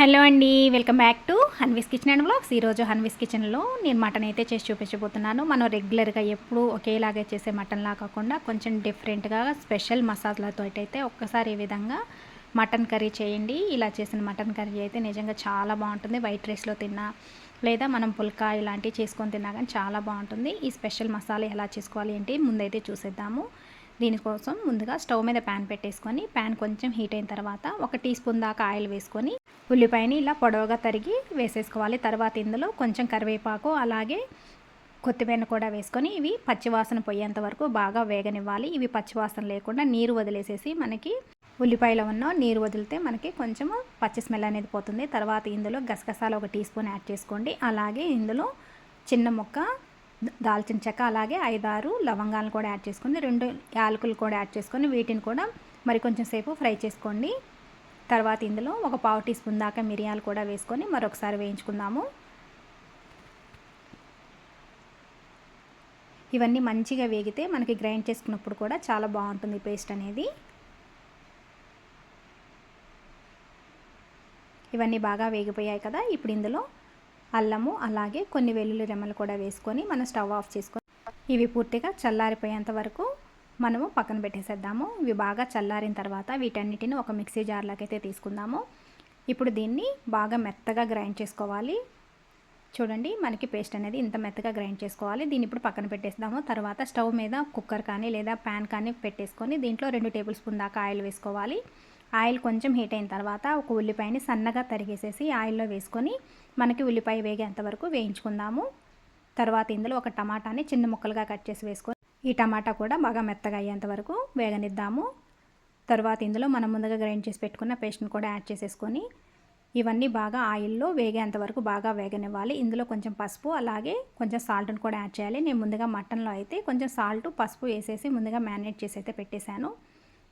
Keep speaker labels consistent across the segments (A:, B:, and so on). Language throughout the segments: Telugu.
A: హలో అండి welcome back to Hanvis kitchen and blogs ఈరోజు హన్విస్ కిచెన్లో నేను మటన్ అయితే చేసి చూపించబోతున్నాను. మనం రెగ్యులర్గా ఎప్పుడు ఒకేలాగే చేసే మటన్లా కాకుండా కొంచెం డిఫరెంట్గా స్పెషల్ మసాలాతో అయితే ఒక్కసారి ఈ విధంగా మటన్ కర్రీ చేయండి. ఇలా చేసిన మటన్ కర్రీ అయితే నిజంగా చాలా బాగుంటుంది. వైట్ రైస్లో తిన్నా లేదా మనం పుల్కా ఇలాంటివి చేసుకొని తిన్నా కానీ చాలా బాగుంటుంది. ఈ స్పెషల్ మసాలా ఎలా చేసుకోవాలి ఏంటి ముందైతే చూసేద్దాము. దీనికోసం ముందుగా స్టవ్ మీద ప్యాన్ పెట్టేసుకొని ప్యాన్ కొంచెం హీట్ అయిన తర్వాత ఒక టీ స్పూన్ దాకా ఆయిల్ వేసుకొని ఉల్లిపాయని ఇలా పొడవుగా తరిగి వేసేసుకోవాలి. తర్వాత ఇందులో కొంచెం కరివేపాకు అలాగే కొత్తిమీర కూడా వేసుకొని ఇవి పచ్చివాసన పోయేంత వరకు బాగా వేగనివ్వాలి. ఇవి పచ్చివాసన లేకుండా నీరు వదిలేసేసి మనకి ఉల్లిపాయలో ఉన్న నీరు వదిలితే మనకి కొంచెం పచ్చి స్మెల్ అనేది పోతుంది. తర్వాత ఇందులో గసగసాలు ఒక టీ స్పూన్ యాడ్ చేసుకోండి. అలాగే ఇందులో చిన్న ముక్క దాల్చిన చెక్క అలాగే ఐదారు లవంగాలను కూడా యాడ్ చేసుకొని రెండు యాలకులు కూడా యాడ్ చేసుకొని వీటిని కూడా మరి కొంచెం సేపు ఫ్రై చేసుకోండి. తర్వాత ఇందులో ఒక పావు టీ స్పూన్ దాకా మిరియాలు కూడా వేసుకొని మరొకసారి వేయించుకుందాము. ఇవన్నీ మంచిగా వేగితే మనకి గ్రైండ్ చేసుకున్నప్పుడు కూడా చాలా బాగుంటుంది పేస్ట్ అనేది. ఇవన్నీ బాగా వేగిపోయాయి కదా ఇప్పుడు ఇందులో అల్లము అలాగే కొన్ని వెల్లుల్లి రెమ్మలు కూడా వేసుకొని మనం స్టవ్ ఆఫ్ చేసుకొని ఇవి పూర్తిగా చల్లారిపోయేంత వరకు మనము పక్కన పెట్టేసేద్దాము. ఇవి బాగా చల్లారిన తర్వాత వీటన్నిటిని ఒక మిక్సీ జార్లోకి అయితే తీసుకుందాము. ఇప్పుడు దీన్ని బాగా మెత్తగా గ్రైండ్ చేసుకోవాలి. చూడండి మనకి పేస్ట్ అనేది ఇంత మెత్తగా గ్రైండ్ చేసుకోవాలి. దీన్ని ఇప్పుడు పక్కన పెట్టేస్తాము. తర్వాత స్టవ్ మీద కుక్కర్ కానీ లేదా ప్యాన్ కానీ పెట్టేసుకొని దీంట్లో రెండు టేబుల్ స్పూన్ దాకా ఆయిల్ వేసుకోవాలి. ఆయిల్ కొంచెం హీట్ అయిన తర్వాత ఒక ఉల్లిపాయని సన్నగా తరిగేసేసి ఆయిల్లో వేసుకొని మనకి ఉల్లిపాయ వేగేంత వరకు వేయించుకుందాము. తర్వాత ఇందులో ఒక టమాటాని చిన్న ముక్కలుగా కట్ చేసి వేసుకొని ఈ టమాటా కూడా బాగా మెత్తగా అయ్యేంత వరకు వేగనిద్దాము. తర్వాత ఇందులో మనం ముందుగా గ్రైండ్ చేసి పెట్టుకున్న పేస్ట్ని కూడా యాడ్ చేసేసుకొని ఇవన్నీ బాగా ఆయిల్లో వేగేంత వరకు బాగా వేగనివ్వాలి. ఇందులో కొంచెం పసుపు అలాగే కొంచెం సాల్ట్ని కూడా యాడ్ చేయాలి. నేను ముందుగా మటన్లో అయితే కొంచెం సాల్ట్ పసుపు వేసేసి ముందుగా మ్యారినేట్ చేసి అయితే పెట్టేశాను.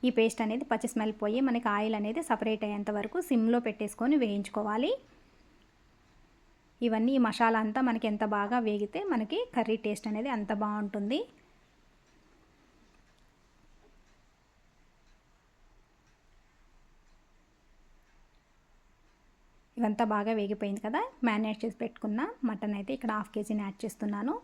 A: ఈ పేస్ట్ అనేది పచ్చి స్మెల్ పోయి మనకి ఆయిల్ అనేది సపరేట్ అయ్యేంత వరకు సిమ్లో పెట్టేసుకొని వేయించుకోవాలి. ఇవన్నీ ఈ మసాలా అంతా మనకి ఎంత బాగా వేగితే మనకి కర్రీ టేస్ట్ అనేది అంత బాగుంటుంది. ఇవంతా బాగా వేగిపోయింది కదా మ్యారినేట్ చేసి పెట్టుకున్న మటన్ అయితే ఇక్కడ హాఫ్ కేజీని యాడ్ చేస్తున్నాను.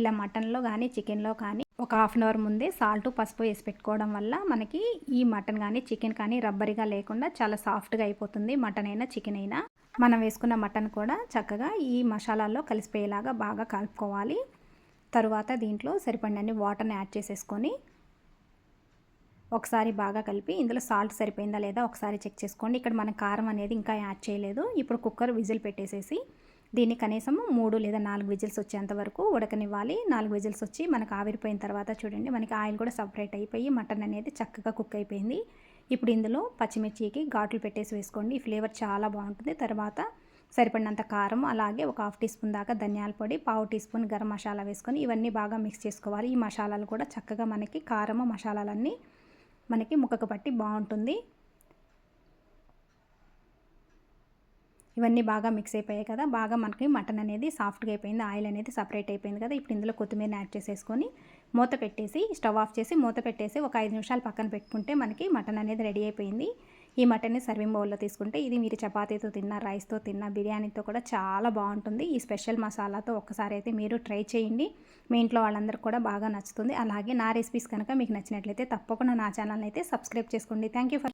A: ఇలా మటన్లో కానీ చికెన్లో కానీ ఒక హాఫ్ అన్ అవర్ ముందే సాల్ట్ పసుపు వేసి పెట్టుకోవడం వల్ల మనకి ఈ మటన్ కానీ చికెన్ కానీ రబ్బరిగా లేకుండా చాలా సాఫ్ట్గా అయిపోతుంది మటన్ అయినా చికెన్ అయినా. మనం వేసుకున్న మటన్ కూడా చక్కగా ఈ మసాలాల్లో కలిసిపోయేలాగా బాగా కలుపుకోవాలి. తరువాత దీంట్లో సరిపడినన్ని వాటర్ని యాడ్ చేసేసుకొని ఒకసారి బాగా కలిపి ఇందులో సాల్ట్ సరిపోయిందా లేదా ఒకసారి చెక్ చేసుకోండి. ఇక్కడ మనం కారం అనేది ఇంకా యాడ్ చేయలేదు. ఇప్పుడు కుక్కర్ విజిల్ పెట్టేసేసి దీన్ని కనీసం మూడు లేదా నాలుగు విజిల్స్ వచ్చేంత వరకు ఉడకనివ్వాలి. నాలుగు విజిల్స్ వచ్చి మనకు ఆవిరిపోయిన తర్వాత చూడండి మనకి ఆయిల్ కూడా సపరేట్ అయిపోయి మటన్ అనేది చక్కగా కుక్ అయిపోయింది. ఇప్పుడు ఇందులో పచ్చిమిర్చికి ఘాట్లు పెట్టేసి వేసుకోండి. ఈ ఫ్లేవర్ చాలా బాగుంటుంది. తర్వాత సరిపడినంత కారం అలాగే ఒక హాఫ్ టీ స్పూన్ దాకా ధనియాల పొడి పావు టీ స్పూన్ గరం మసాలా వేసుకొని ఇవన్నీ బాగా మిక్స్ చేసుకోవాలి. ఈ మసాలాలు కూడా చక్కగా మనకి కారము మసాలాలన్నీ మనకి ముక్కకు పట్టి బాగుంటుంది. ఇవన్నీ బాగా మిక్స్ అయిపోయాయి కదా. బాగా మనకి మటన్ అనేది సాఫ్ట్గా అయిపోయింది. ఆయిల్ అనేది సపరేట్ అయిపోయింది కదా. ఇప్పుడు ఇందులో కొత్తిమీర యాడ్ చేసేసుకొని మూత పెట్టేసి స్టవ్ ఆఫ్ చేసి మూత పెట్టేసి ఒక ఐదు నిమిషాలు పక్కన పెట్టుకుంటే మనకి మటన్ అనేది రెడీ అయిపోయింది. ఈ మటన్ని సర్వింగ్ బౌల్లో తీసుకుంటే ఇది మీరు చపాతీతో తిన్న రైస్తో తిన్న బిర్యానీతో కూడా చాలా బాగుంటుంది. ఈ స్పెషల్ మసాలాతో ఒక్కసారి అయితే మీరు ట్రై చేయండి. మీ ఇంట్లో వాళ్ళందరికీ కూడా బాగా నచ్చుతుంది. అలాగే నా రెసిపీస్ కనుక మీకు నచ్చినట్లయితే తప్పకుండా నా ఛానల్ అయితే సబ్స్క్రైబ్ చేసుకోండి. Thank you for